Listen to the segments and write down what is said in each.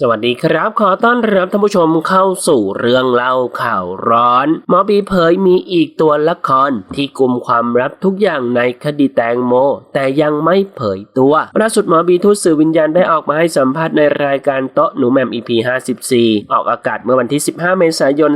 สวัสดีครับ ขอต้อนรับท่านผู้ชมเข้าสู่เรื่องเล่าข่าวร้อน หมอบีเผยมีอีกตัวละครที่กลุ่มความลับทุกอย่างในคดีแตงโม แต่ยังไม่เผยตัวล่าสุดหมอบีทูตสื่อวิญญาณได้ออกมาให้สัมภาษณ์ในรายการโต๊ะหนูแหมม EP 54 ออกอากาศเมื่อวันที่ 15 เมษายน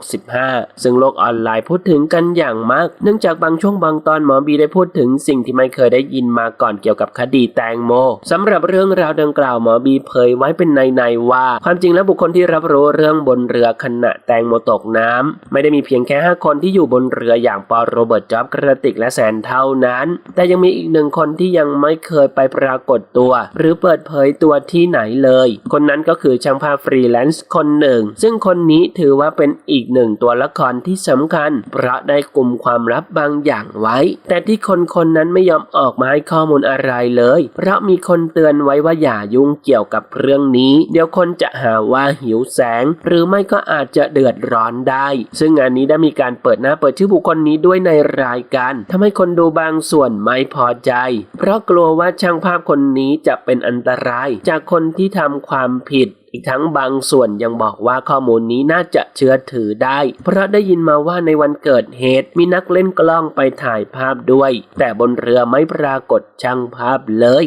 2565 ซึ่งโลกออนไลน์พูดถึงกันอย่างมาก เนื่องจากบางช่วงบางตอนหมอบีได้พูดถึงสิ่งที่ไม่เคยได้ยินมาก่อนเกี่ยวกับคดีแตงโมสำหรับเรื่องราวดังกล่าวหมอบีเผยไว้เป็นในในว่า ความจริงแล้วบุคคลที่รับรู้เรื่องบนเรือขณะแตงโมตกน้ำไม่ได้มีเพียงแค่ 5 คนที่อยู่บนเรืออย่างปอโรเบิร์ตจ็อบกระติกและแสนเท่านั้น แต่ยังมีอีกหนึ่งคนที่ยังไม่เคยไปปรากฏตัว หรือเปิดเผยตัวที่ไหนเลย คนนั้นก็คือช่างภาพฟรีแลนซ์คนหนึ่ง ซึ่งคนนี้ถือว่าเป็นอีกหนึ่งตัวละครที่สำคัญ เพราะได้กลุ่มความลับบางอย่างไว้ แต่ที่คนคนนั้นไม่ยอมออกมาให้ข้อมูลอะไรเลย เพราะมีคนเตือนไว้ว่าอย่ายุ่งเกี่ยวกับเรื่องนี้ เดี๋ยวคนจะหาว่าหิวแสง หรือไม่ก็อาจจะเดือดร้อนได้ ซึ่งงานนี้ได้มีการเปิดหน้าเปิดชื่อบุคคลนี้ด้วยในรายการทำให้คนดูบางส่วนไม่พอใจ เพราะกลัวว่าช่างภาพคนนี้จะเป็นอันตราย จากคนที่ทำความผิดอีกทั้งบางส่วนยังบอกว่าข้อมูลนี้น่าจะเชื่อถือได้ เพราะได้ยินมาว่าในวันเกิดเหตุมีนักเล่นกล้องไปถ่ายภาพด้วย แต่บนเรือไม่ปรากฏช่างภาพเลย